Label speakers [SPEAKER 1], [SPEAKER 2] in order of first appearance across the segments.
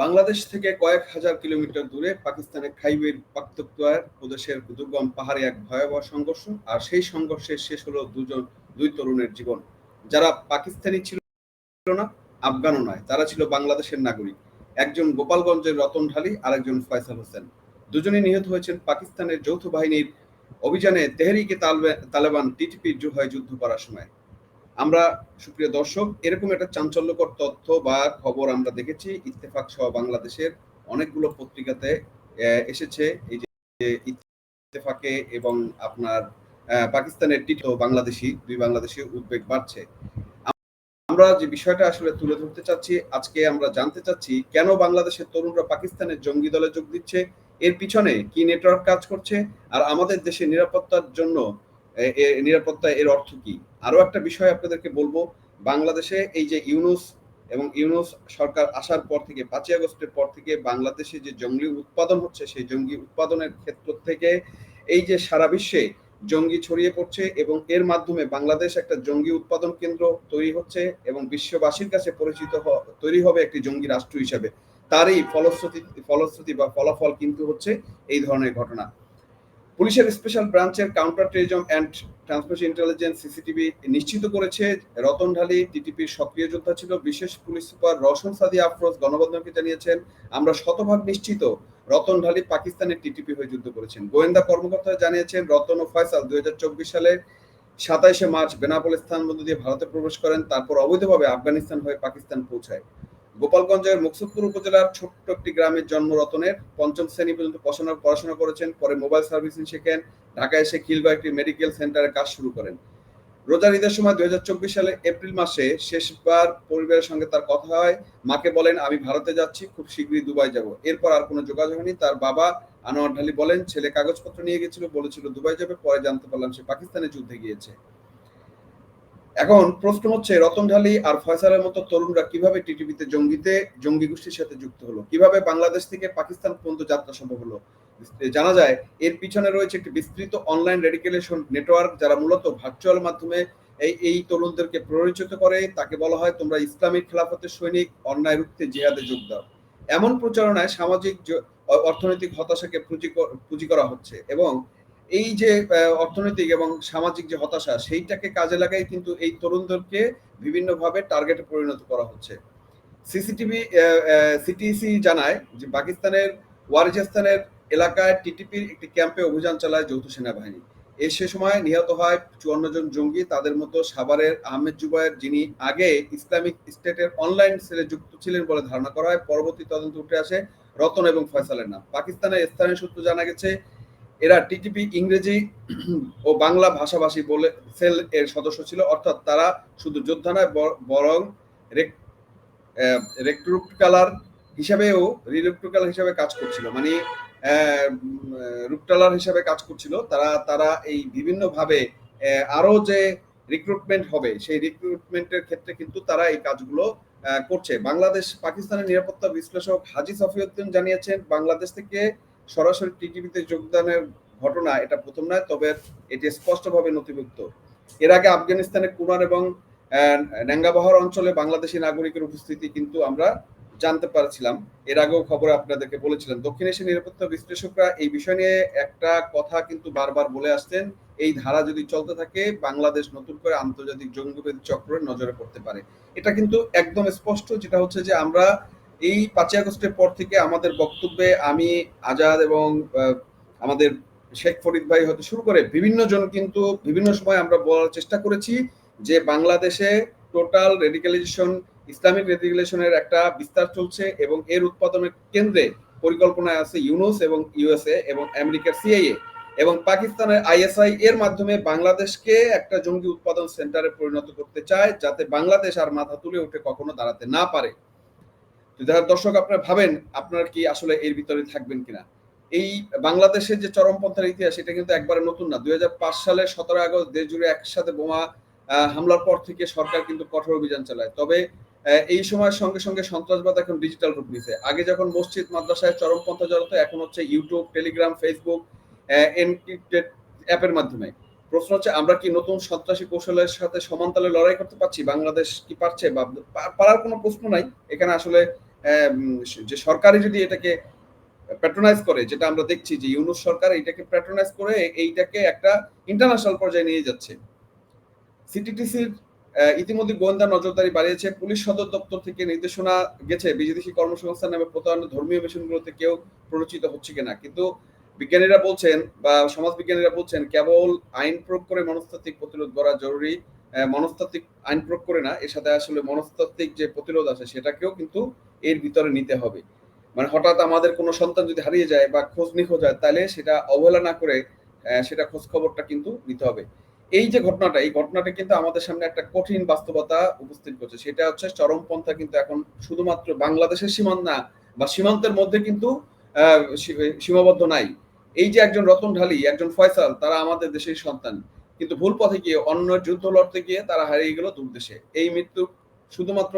[SPEAKER 1] বাংলাদেশ থেকে কয়েক হাজার কিলোমিটার দূরে পাকিস্তানের খাইবের পাক্তক্তোয়ার প্রদেশের দুর্গম পাহাড়ে এক ভয়াবহ সংঘর্ষ, আর সেই সংঘর্ষের শেষ হলো দুজন, দুই তরুণের জীবন। যারা পাকিস্তানি ছিল না, আফগানও নয়, তারা ছিল বাংলাদেশের নাগরিক। একজন গোপালগঞ্জের রতন ঢালি, আরেকজন ফয়সাল হোসেন। দুজনেই নিহত হয়েছেন পাকিস্তানের যৌথ বাহিনীর অভিযানে তেহরিকে তালেবান টিটিপির জুহায় যুদ্ধ করার সময়। আমরা, সুপ্রিয় দর্শক, এরকম একটা চাঞ্চল্যকর তথ্য বা খবর আমরা দেখেছি। ইত্তেফাক সহ বাংলাদেশের অনেকগুলো পত্রিকাতে এসেছে। এই যে ইত্তেফাকে এবং আপনার পাকিস্তানের টিটো বাংলাদেশি, দুই বাংলাদেশি উদ্বেগ বাড়ছে। আমরা যে বিষয়টা আসলে তুলে ধরতে চাচ্ছি, আজকে আমরা জানতে চাচ্ছি, কেন বাংলাদেশের তরুণরা পাকিস্তানের জঙ্গি দলে যোগ দিচ্ছে? এর পিছনে কি নেটওয়ার্ক কাজ করছে? আর আমাদের দেশের নিরাপত্তার জন্য নিরাপত্তা এর অর্থ কি? আরও একটা বিষয় আপনাদেরকে বলব, বাংলাদেশে এই যে ইউনুস এবং ইউনুস সরকার আসার পর থেকে, পাঁচই আগস্টের পর থেকে বাংলাদেশে যে জঙ্গি উৎপাদন হচ্ছে, সেই জঙ্গি উৎপাদনের ক্ষেত্র থেকে এই যে সারা বিশ্বে জঙ্গি ছড়িয়ে পড়ছে এবং এর মাধ্যমে বাংলাদেশ একটা জঙ্গি উৎপাদন কেন্দ্র তৈরি হচ্ছে এবং বিশ্ববাসীর কাছে পরিচিত তৈরি হবে একটি জঙ্গি রাষ্ট্র হিসাবে। তারই ফলশ্রুতি ফলশ্রুতি বা ফলাফল কিন্তু হচ্ছে এই ধরনের ঘটনা। পুলিশের স্পেশাল ব্রাঞ্চের counter terrorism and transmission intelligence CCTV নিশ্চিত করেছে, রতন ঢালি টিটিপির সক্রিয় যোদ্ধা ছিল, বিশেষ পুলিশ সুপার রশন সাদি আফরোজ গণবন্ধনকে জানিয়েছেন, আমরা শতভাগ নিশ্চিত রতন ঢালি পাকিস্তানের টিটিপি হয়ে যুদ্ধ করেছেন। গোয়েন্দা কর্মকর্তা জানিয়েছেন, রতন ও ফয়সাল দুই হাজার চব্বিশ সালের সাতাইশে মার্চ বেনাপোল স্থান মধ্য দিয়ে ভারতে প্রবেশ করেন, তারপর অবৈধভাবে আফগানিস্তান হয়ে পাকিস্তান পৌঁছায়। গোপালগঞ্জের মুকসুদপুর উপজেলার ছোট্ট একটি গ্রামের জন্ম রতনের পঞ্চম শ্রেণি পর্যন্ত পড়াশোনা করেছেন। পরে মোবাইল সার্ভিসিং শেখেন। ঢাকায় এসে খিলগা একটি মেডিকেল সেন্টারে কাজ শুরু করেন। রোজার ঈদের সময় দুই হাজার চব্বিশ সালে এপ্রিল মাসে শেষবার পরিবারের সঙ্গে তার কথা হয়। মাকে বলেন, আমি ভারতে যাচ্ছি, খুব শীঘ্রই দুবাই যাব। এরপর আর কোনো যোগাযোগ নেই তার বাবা আনোয়ার ঢালি বলেন, ছেলে কাগজপত্র নিয়ে গেছিল, বলেছিল দুবাই যাবে, পরে জানতে পারলাম সে পাকিস্তানে যুদ্ধে গিয়েছে। এখন প্রশ্ন হচ্ছে রতন ঢালি আর ফয়সালের মতো তরুণরা কীভাবে টিটিভিতে জঙ্গিতে, জঙ্গি গোষ্ঠীর সাথে যুক্ত হলো? কীভাবে বাংলাদেশ থেকে পাকিস্তান পর্যন্ত যাত্রা সম্ভব হলো? জানা যায়, এর পিছনে রয়েছে একটি বিস্তৃত অনলাইন রেডিকেলেশন নেটওয়ার্ক যারা মূলত ভার্চুয়াল মাধ্যমে এই এই তরুণদেরকে প্ররোচিত করে। তাকে বলা হয়, তোমরা ইসলামিক খেলাফতের সৈনিক, অন্যায় রুখতে জিহাদে যোগ দাও। এমন প্রচারণায় সামাজিক অর্থনৈতিক হতাশাকে পুঁজি করা হচ্ছে এবং এই যে অর্থনৈতিক এবং সামাজিক যে হতাশা, সেইটাকে কাজে লাগাই কিন্তু এই তরুণদেরকে বিভিন্নভাবে টার্গেটে পরিণত করা হচ্ছে। সিসিটিভি সিটিসি জানায় যে পাকিস্তানের ওয়ারিজাস্তানের এলাকায় টিটিপির একটি ক্যাম্পে অভিযান চালায় যৌথ সেনাবাহিনী। এ সে সময় নিহত হয় চুয়ান্ন জন জঙ্গি, তাদের মতো সাভারের আহমেদ জুবায়ের, যিনি আগে ইসলামিক স্টেটের অনলাইন সেলে যুক্ত ছিলেন বলে ধারণা করা হয়। পরবর্তী তদন্ত উঠে আসে রতন এবং ফয়সালের নাম। পাকিস্তানের স্থানীয় সূত্র জানা গেছে এরা টিটিপি, ইংরেজি ও বাংলা ভাষাভাষী বলে সেল এর সদস্য ছিল। অর্থাৎ তারা শুধু যোদ্ধা নয় বরং রেক্রুট কালার হিসাবেও রিরেক্রুট হিসাবে কাজ করছিল। মানে রুকটালার হিসাবে কাজ করছিল। তারা তারা এই বিভিন্নভাবে আরও যে রিক্রুটমেন্ট হবে, সেই রিক্রুটমেন্টের ক্ষেত্রে কিন্তু তারা এই কাজগুলো করছে। বাংলাদেশ পাকিস্তানের নিরাপত্তা বিশ্লেষক হাজি সফিউদ্দিন জানিয়েছেন, বাংলাদেশ থেকে সরাসরি টিটিভিতে যোগদানের ঘটনা এটা প্রথম নয়, তবে এটি স্পষ্টভাবে নথিভুক্ত। এর আগে আফগানিস্তানের কুনার এবং ন্যাঙ্গাবহর অঞ্চলে বাংলাদেশি নাগরিকের উপস্থিতি কিন্তু আমরা জানতে পারছিলাম। এর আগেও খবরে আপনাদেরকে বলেছিলেন দক্ষিণ এশিয়ার নিরাপত্তা বিশ্লেষকরা এই বিষয় নিয়ে একটা কথা কিন্তু বারবার বলে আসছেন, এই ধারা যদি চলতে থাকে, বাংলাদেশ নতুন করে আন্তর্জাতিক জঙ্গিবাদী চক্রের নজরে পড়তে পারে। এটা কিন্তু একদম স্পষ্ট, যেটা হচ্ছে যে আমরা এই পাঁচই আগস্টের পর থেকে আমাদের বক্তব্যে আমি, আজাদ এবং আমাদের শেখ ফরিদ ভাই হতে শুরু করে বিভিন্ন জন কিন্তু বিভিন্ন সময় আমরা বলার চেষ্টা করেছি যে বাংলাদেশে টোটাল রেডিকালাইজেশন ইসলামিক রেডিকালাইজেশনের একটা বিস্তার চলছে এবং এর উৎপাদনের কেন্দ্রে পরিকল্পনায় আছে ইউনুস এবং ইউএসএ এবং আমেরিকার সিআইএ এবং পাকিস্তানের আইএসআই এর মাধ্যমে বাংলাদেশকে একটা জঙ্গি উৎপাদন সেন্টারে পরিণত করতে চায় যাতে বাংলাদেশ আর মাথা তুলে উঠে কখনো দাঁড়াতে না পারে। যারা দর্শক আপনারা ভাবেন আপনার কি আসলে এর ভিতরে থাকবেন কিনা। এই বাংলাদেশের যে চরমপন্থার ইতিহাস, এটা কিন্তু একবারে নতুন না। দুই সালের সতেরো আগস্ট দেশ জুড়ে একসাথে বোমা হামলার পর থেকে সরকার কিন্তু কঠোর অভিযান চালায়। তবে এই সময়ের সঙ্গে সঙ্গে সন্ত্রাসবাদ এখন ডিজিটাল রূপ নিছে। আগে যখন মসজিদ, মাদ্রাসায় চরমপন্থা জড়াতো এখন হচ্ছে ইউটিউব টেলিগ্রাম ফেসবুক এনক্রিপ্টেড অ্যাপের মাধ্যমে। প্রশ্ন হচ্ছে, আমরা কি নতুন সন্ত্রাসী কৌশলের সাথে সমানতালে লড়াই করতে পারছি? বাংলাদেশ কি পারছে? বা পারার কোনো প্রশ্ন নাই। এখানে আসলে যে সরকারি যদি এটাকে প্যাট্রোনাইজ করে, যেটা আমরা দেখছি যে ইউনুস সরকার এইটাকে প্যাট্রোনাইজ করে এইটাকে একটা ইন্টারন্যাশনাল পর্যায়ে নিয়ে যাচ্ছে। সিটিটিসির ইতিমধ্যে গোয়েন্দা নজরদারি বাড়িয়েছে, পুলিশ সদর দপ্তর থেকে নির্দেশনা গেছে বিদেশি কর্মসংস্থান নামে প্রতারণ ধর্মীয় মিশনগুলোতে কেউ প্ররোচিত হচ্ছে কিনা। কিন্তু বিজ্ঞানীরা বলছেন বা সমাজ বিজ্ঞানীরা বলছেন, কেবল আইন প্রয়োগ করে মনস্তাত্ত্বিক প্রতিরোধ করা জরুরি মনস্তাত্ত্বিক আইন প্রয়োগ করে না, এর সাথে আসলে মনস্তাত্ত্বিক যে প্রতিরোধ আছে সেটাকেও কিন্তু এর ভিতরে নিতে হবে। মানে হঠাৎ আমাদের কোনো সন্তান যদি হারিয়ে যায় বা খোঁজ নিখোঁজ হয়, তাহলে সেটা অবহেলা না করে সেটা খোঁজ খবরটা কিন্তু নিতে হবে। এই যে ঘটনাটা, এই ঘটনাটা কিন্তু আমাদের সামনে একটা কঠিন বাস্তবতা উপস্থিত করছে। সেটা হচ্ছে চরমপন্থা কিন্তু এখন শুধুমাত্র বাংলাদেশের সীমান্ত না, বা সীমান্তের মধ্যে কিন্তু সীমাবদ্ধ নাই। এই যে একজন রতন ঢালি, একজন ফয়সাল, তারা আমাদের দেশের সন্তান। কিন্তু ভুল পথে গিয়ে অন্য যুদ্ধ লড়তে গিয়ে তারা হারিয়ে গেল দূর দেশে এই মৃত্যু শুধুমাত্র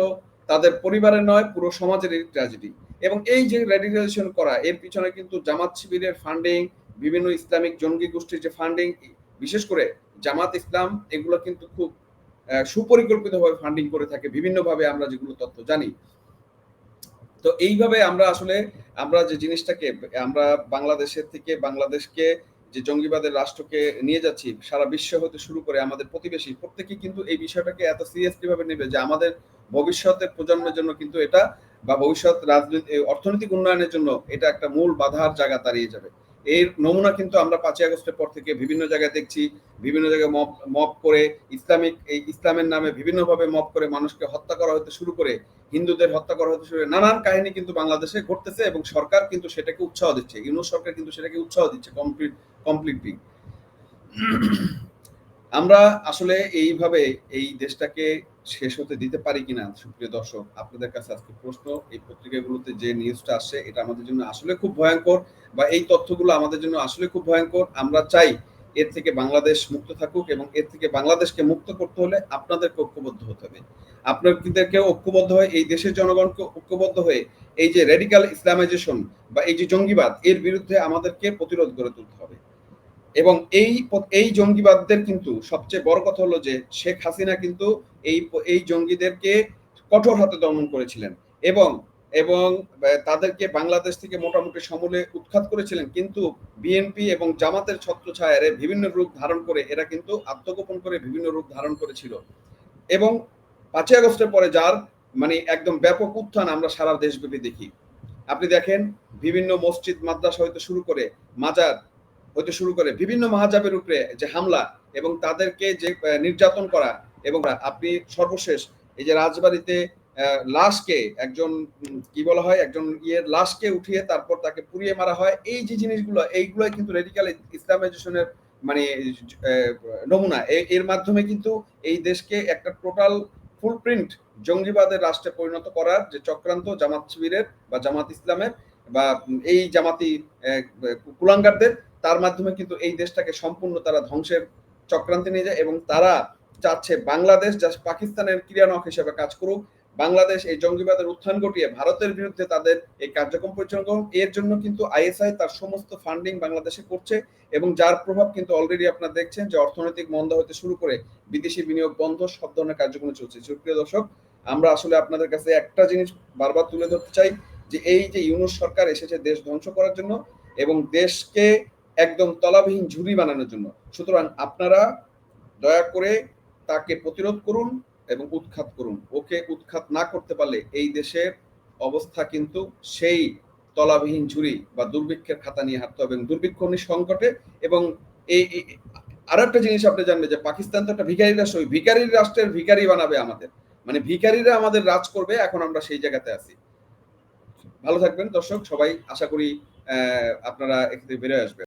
[SPEAKER 1] তাদের পরিবারের নয়, পুরো সমাজের ট্র্যাজেডি এবং এই যে রেডিকালাইজেশন করা, এর পিছনে কিন্তু জামাত শিবিরের ফান্ডিং বিভিন্ন ইসলামিক জঙ্গি গোষ্ঠীর যে ফান্ডিং বিশেষ করে জামাত ইসলাম, এগুলো কিন্তু খুব সুপরিকল্পিতভাবে ফান্ডিং করে থাকে, বিভিন্নভাবে আমরা যেগুলো তথ্য জানি। তো এইভাবে আমরা আসলে, আমরা যে জিনিসটাকে, আমরা বাংলাদেশের থেকে বাংলাদেশকে যে জঙ্গিবাদের রাষ্ট্রকে নিয়ে যাচ্ছি, সারা বিশ্ব হতে শুরু করে আমাদের প্রতিবেশী, প্রত্যেকে কিন্তু এই বিষয়টাকে এত সিরিয়াসলি ভাবে নেবে যে আমাদের ভবিষ্যতের প্রজন্মের জন্য কিন্তু এটা বা ভবিষ্যৎ রাজনীতি, অর্থনৈতিক উন্নয়নের জন্য এটা একটা মূল বাধার জায়গা দাঁড়িয়ে যাবে। এর নমুনা কিন্তু আমরা পাঁচই আগস্টের পর থেকে বিভিন্ন জায়গায় দেখছি, বিভিন্ন জায়গায় মব মব করে ইসলামিক, এই ইসলামের নামে বিভিন্নভাবে মব করে মানুষকে হত্যা করা হতে শুরু করে, হিন্দুদের হত্যা করা হতে শুরু করে, নানান কাহিনী কিন্তু বাংলাদেশে ঘটতেছে এবং সরকার কিন্তু সেটাকে উৎসাহ দিচ্ছে, ইউনুস সরকার কিন্তু সেটাকে উৎসাহ দিচ্ছে কমপ্লিট কমপ্লিটলি আমরা আসলে এইভাবে এই দেশটাকে শেষ হতে দিতে পারি কিনা, সুপ্রিয় দর্শক, আপনাদের কাছে আজকে প্রশ্ন, এই পত্রিকাগুলোতে যে নিউজটা আসছে, এটা আমাদের জন্য আসলে খুব ভয়ঙ্কর বা এই তথ্যগুলো আমাদের জন্য আসলে খুব ভয়ঙ্কর। আমরা চাই এর থেকে বাংলাদেশ মুক্ত থাকুক এবং এর থেকে বাংলাদেশকে মুক্ত করতে হলে আপনাদেরকে ঐক্যবদ্ধ হতে হবে। আপনাদেরকে ঐক্যবদ্ধ হয়ে, এই দেশের জনগণকে ঐক্যবদ্ধ হয়ে, এই যে রেডিকাল ইসলামাইজেশন বা এই যে জঙ্গিবাদ, এর বিরুদ্ধে আমাদেরকে প্রতিরোধ গড়ে তুলতে হবে। এবং এই এই জঙ্গিবাদদের কিন্তু সবচেয়ে বড় কথা হলো যে শেখ হাসিনা কিন্তু এই এই জঙ্গিদেরকে কঠোর হাতে দমন করেছিলেন এবং এবং তাদেরকে বাংলাদেশ থেকে মোটামুটি সমূলে উৎখাত করেছিলেন। কিন্তু বিএনপি এবং জামাতের ছত্রছায়ার বিভিন্ন রূপ ধারণ করে এরা কিন্তু আত্মগোপন করে বিভিন্ন রূপ ধারণ করেছিল। এবং পাঁচই আগস্টের পরে যার মানে একদম ব্যাপক উত্থান আমরা সারা দেশব্যাপী দেখি। আপনি দেখেন, বিভিন্ন মসজিদ, মাদ্রাসা হইতে শুরু করে মাজার হইতে শুরু করে বিভিন্ন মাহাজাবের উপরে যে হামলা এবং তাদেরকে যে নির্যাতন করা এবং আপনি সর্বশেষ এই যে রাজবাড়িতে লাশকে একজন কি বলা হয়, একজন ইয়ের লাশকে উঠিয়ে তারপর তাকে পুড়িয়ে মারা হয়, এই যে জিনিসগুলো, এইগুলোই কিন্তু রেডিকাল ইসলামাইজেশনের মানে নমুনা। এর মাধ্যমে কিন্তু এই দেশকে একটা টোটাল ফুলপ্রিন্ট জঙ্গিবাদের রাষ্ট্রে পরিণত করার যে চক্রান্ত জামাত শিবিরের বা জামাত ইসলামের বা এই জামাতি কুলাঙ্গারদের তার মাধ্যমে কিন্তু এই দেশটাকে সম্পূর্ণ তারা ধ্বংসের চক্রান্তে নিয়ে যায় এবং তারা চাচ্ছে বাংলাদেশ যা পাকিস্তানের ক্রিয়ানক হিসেবে কাজ করুক। বাংলাদেশ এই জঙ্গিবাদের উত্থান ঘটিয়ে ভারতের বিরুদ্ধে তাদের এই কার্যক্রম পরিচালনা করুন এর জন্য কিন্তু আইএসআই তার সমস্ত ফান্ডিং বাংলাদেশে করছে এবং যার প্রভাব কিন্তু অলরেডি আপনারা দেখছেন যে অর্থনৈতিক মন্দা হতে শুরু করে বিদেশি বিনিয়োগ বন্ধ, সব ধরনের কার্যক্রম চলছে। সুপ্রিয় দর্শক, আমরা আসলে আপনাদের কাছে একটা জিনিস বারবার তুলে ধরতে চাই যে এই যে ইউনুস সরকার এসেছে দেশ ধ্বংস করার জন্য এবং দেশকে একদম তলাবিহীন ঝুড়ি বানানোর জন্য। সুতরাং আপনারা দয়া করে তাকে প্রতিরোধ করুন এবং উৎখাত করুন। ওকে উৎখাত না করতে পারলে এই দেশের অবস্থা কিন্তু সেই তলাবিহীন ঝুড়ি বা দুর্ভিক্ষের খাতা নিয়ে হাঁটতে হবে এবং দুর্ভিক্ষ সংকটে এবং এই আর একটা জিনিস আপনি জানবেন যে পাকিস্তান তো একটা ভিকারি রাষ্ট্র ওই ভিকারি রাষ্ট্রের ভিকারি বানাবে আমাদের। মানে ভিকারিরা আমাদের রাজ করবে, এখন আমরা সেই জায়গাতে আছি। ভালো থাকবেন দর্শক, সবাই আশা করি আপনারা এখানে বেরোয় আসবেন।